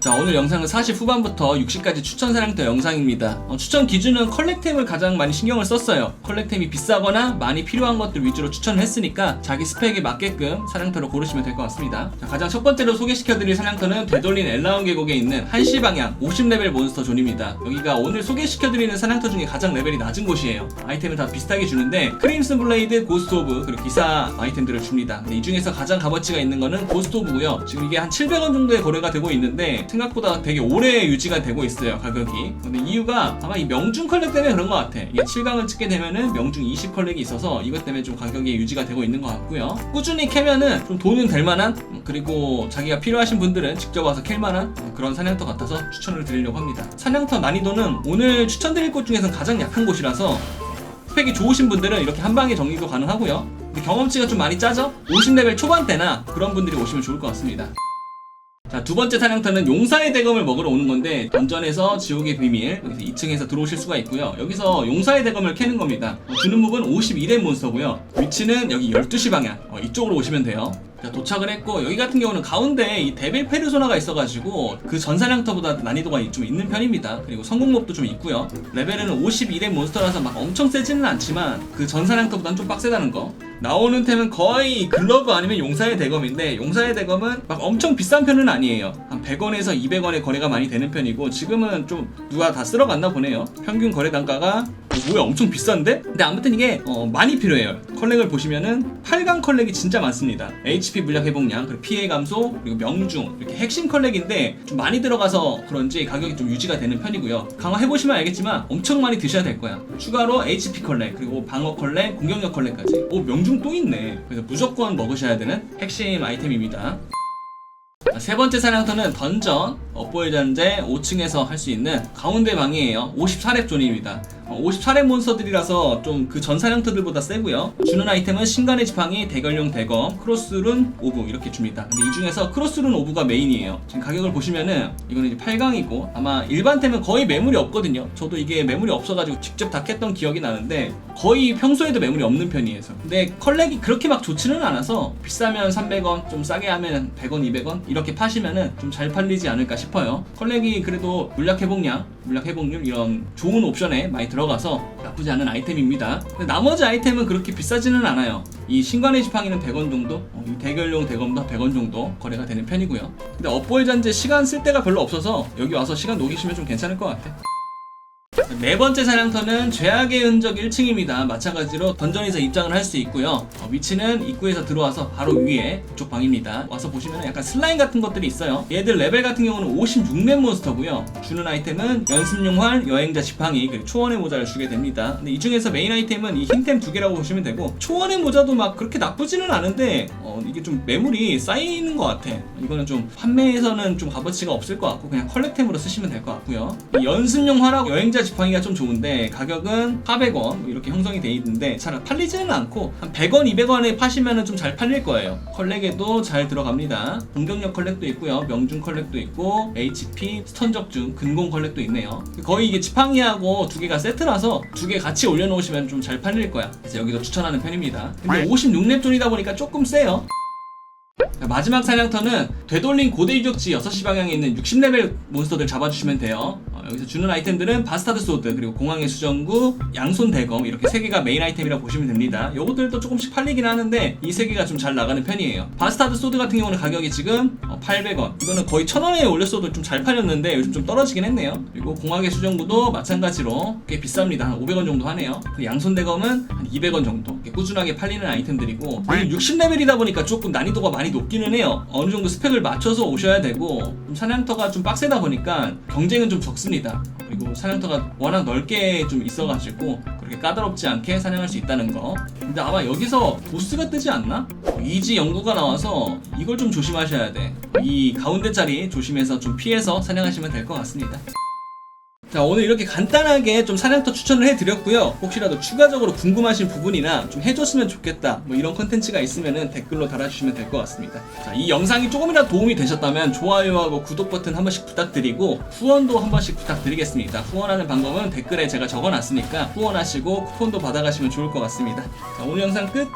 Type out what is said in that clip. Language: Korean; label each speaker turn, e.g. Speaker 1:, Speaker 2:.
Speaker 1: 자 오늘 영상은 40 후반부터 60까지 추천 사냥터 영상입니다. 어, 추천 기준은 컬렉템을 가장 많이 신경을 썼어요. 컬렉템이 비싸거나 많이 필요한 것들 위주로 추천을 했으니까 자기 스펙에 맞게끔 사냥터를 고르시면 될 것 같습니다. 자, 가장 첫 번째로 소개시켜드릴 사냥터는 되돌린 엘라운 계곡에 있는 한시 방향 50레벨 몬스터 존입니다. 여기가 오늘 소개시켜드리는 사냥터 중에 가장 레벨이 낮은 곳이에요. 아이템을 다 비슷하게 주는데 크림슨 블레이드, 고스트 오브 그리고 기사 아이템들을 줍니다. 근데 이 중에서 가장 값어치가 있는 거는 고스트 오브고요. 지금 이게 한 700원 정도에 거래가 되고 있는데 생각보다 되게 오래 유지가 되고 있어요 가격이. 근데 이유가 아마 이 명중 컬렉 때문에 그런 것 같아. 이게 7강을 찍게 되면은 명중 20 컬렉이 있어서 이것 때문에 좀 가격이 유지가 되고 있는 것 같고요. 꾸준히 캐면은 좀 돈은 될 만한 음, 그리고 자기가 필요하신 분들은 직접 와서 캘 만한 그런 사냥터 같아서 추천을 드리려고 합니다. 사냥터 난이도는 오늘 추천드릴 곳 중에서는 가장 약한 곳이라서 스펙이 좋으신 분들은 이렇게 한 방에 정리도 가능하고요. 경험치가 좀 많이 짜죠? 50레벨 초반대나 그런 분들이 오시면 좋을 것 같습니다 자, 두 번째 사냥터는 용사의 대검을 먹으러 오는 건데, 던전에서 지옥의 비밀, 여기서 2층에서 들어오실 수가 있고요. 여기서 용사의 대검을 캐는 겁니다. 어, 주는 몹은 51의 몬스터고요. 위치는 여기 12시 방향, 어, 이쪽으로 오시면 돼요. 자, 도착을 했고, 여기 같은 경우는 가운데 이 데빌 페르소나가 있어가지고, 그 전사냥터보다 난이도가 좀 있는 편입니다. 그리고 성공몹도 좀 있고요. 레벨은 51의 몬스터라서 막 엄청 세지는 않지만, 그 전사냥터보다는 좀 빡세다는 거. 나오는 템은 거의 글러브 아니면 용사의 대검인데 용사의 대검은 막 엄청 비싼 편은 아니에요 한 100원에서 200원의 거래가 많이 되는 편이고 지금은 좀 누가 다 쓸어갔나 보네요 평균 거래 단가가 어, 뭐야 엄청 비싼데? 근데 아무튼 이게 어, 많이 필요해요. 컬렉을 보시면은 8강 컬렉이 진짜 많습니다. HP 물약 회복량 그리고 피해 감소 그리고 명중 이렇게 핵심 컬렉인데 좀 많이 들어가서 그런지 가격이 좀 유지가 되는 편이고요. 강화 해보시면 알겠지만 엄청 많이 드셔야 될 거야. 추가로 HP 컬렉 그리고 방어 컬렉 공격력 컬렉까지. 오 명중 또 있네. 그래서 무조건 먹으셔야 되는 핵심 아이템입니다. 자, 세 번째 사냥터는 던전 업보의 전제 5층에서 할 수 있는 가운데 방이에요. 54렙 존입니다 54렙 몬스터들이라서 좀 그 전 사냥터들보다 세고요. 주는 아이템은 신간의 지팡이 대걸용 대검 크로스룬 오브 이렇게 줍니다. 근데 이 중에서 크로스룬 오브가 메인이에요. 지금 가격을 보시면은 이거는 이제 8강이고 아마 일반템은 거의 매물이 없거든요. 저도 이게 매물이 없어가지고 직접 다 캤던 기억이 나는데 거의 평소에도 매물이 없는 편이에요 근데 컬렉이 그렇게 막 좋지는 않아서 비싸면 300원 좀 싸게 하면 100원 200원 이렇게 파시면은 좀 잘 팔리지 않을까 싶어요. 컬렉이 그래도 물약 회복량 물약 회복률 이런 좋은 옵션에 많이 들어 가서 나쁘지 않은 아이템입니다. 나머지 아이템은 그렇게 비싸지는 않아요. 이 신관의 지팡이는 100원 정도 어, 이 대결용 대검도 100원 정도 거래가 되는 편이고요. 근데 업보의 잔재 시간 쓸 데가 별로 없어서 여기 와서 시간 녹이시면 좀 괜찮을 것 같아 네 번째 사냥터는 죄악의 흔적 1층입니다. 마찬가지로 던전에서 입장을 할 수 있고요. 어, 위치는 입구에서 들어와서 바로 위에 이쪽 방입니다. 와서 보시면 약간 슬라임 같은 것들이 있어요. 얘들 레벨 같은 경우는 56렙 몬스터고요. 주는 아이템은 연습용 활, 여행자 지팡이, 그리고 초원의 모자를 주게 됩니다. 근데 이 중에서 메인 아이템은 이 흰템 두 개라고 보시면 되고 초원의 모자도 막 그렇게 나쁘지는 않은데 어, 이게 좀 매물이 쌓이는 것 같아. 이거는 좀 판매에서는 좀 값어치가 없을 것 같고 그냥 컬렉템으로 쓰시면 될 것 같고요. 이 연습용 활하고 여행자 지팡이가 좀 좋은데 가격은 400원 뭐 이렇게 형성이 돼 있는데 잘 팔리지는 않고 한 100원, 200원에 파시면은 좀잘 팔릴 거예요. 컬렉에도 잘 들어갑니다. 공격력 컬렉도 있고요. 명중 컬렉도 있고 HP, 스턴 적중, 근공 컬렉도 있네요. 거의 이게 지팡이하고 두 개가 세트라서 두 개 같이 올려놓으시면 좀 잘 팔릴 거야. 그래서 여기도 추천하는 편입니다. 근데 56렙 존이다 보니까 조금 세요. 자, 마지막 사냥터는 되돌린 고대 유적지 6시 방향에 있는 60레벨 몬스터들 잡아주시면 돼요. 어, 여기서 주는 아이템들은 바스타드 소드, 그리고 공항의 수정구, 양손 대검 이렇게 세 개가 메인 아이템이라고 보시면 됩니다. 요것들도 조금씩 팔리긴 하는데 이 세 개가 좀 잘 나가는 편이에요. 바스타드 소드 같은 경우는 가격이 지금 어, 800원. 이거는 거의 1000원에 올렸어도 좀 잘 팔렸는데 요즘 좀 떨어지긴 했네요. 그리고 공항의 수정구도 마찬가지로 꽤 비쌉니다. 한 500원 정도 하네요. 그 양손 대검은 한 200원 정도. 꾸준하게 팔리는 아이템들이고 60레벨이다 보니까 조금 난이도가 많이 높기는 해요. 어느 정도 스펙을 맞춰서 오셔야 되고 좀 사냥터가 좀 빡세다 보니까 경쟁은 좀 적습 니다. 그리고 사냥터가 워낙 넓게 좀 있어가지고 그렇게 까다롭지 않게 사냥할 수 있다는 거. 근데 아마 여기서 보스가 뜨지 않나? 이지 연구가 나와서 이걸 좀 조심하셔야 돼. 이 가운데 자리 조심해서 좀 피해서 사냥하시면 될 것 같습니다. 자 오늘 이렇게 간단하게 좀 사냥터 추천을 해드렸고요. 혹시라도 추가적으로 궁금하신 부분이나 좀 해줬으면 좋겠다 뭐 이런 컨텐츠가 있으면 댓글로 달아주시면 될 것 같습니다. 자 이 영상이 조금이라도 도움이 되셨다면 좋아요하고 구독 버튼 한 번씩 부탁드리고 후원도 한 번씩 부탁드리겠습니다. 후원하는 방법은 댓글에 제가 적어놨으니까 후원하시고 쿠폰도 받아가시면 좋을 것 같습니다. 자 오늘 영상 끝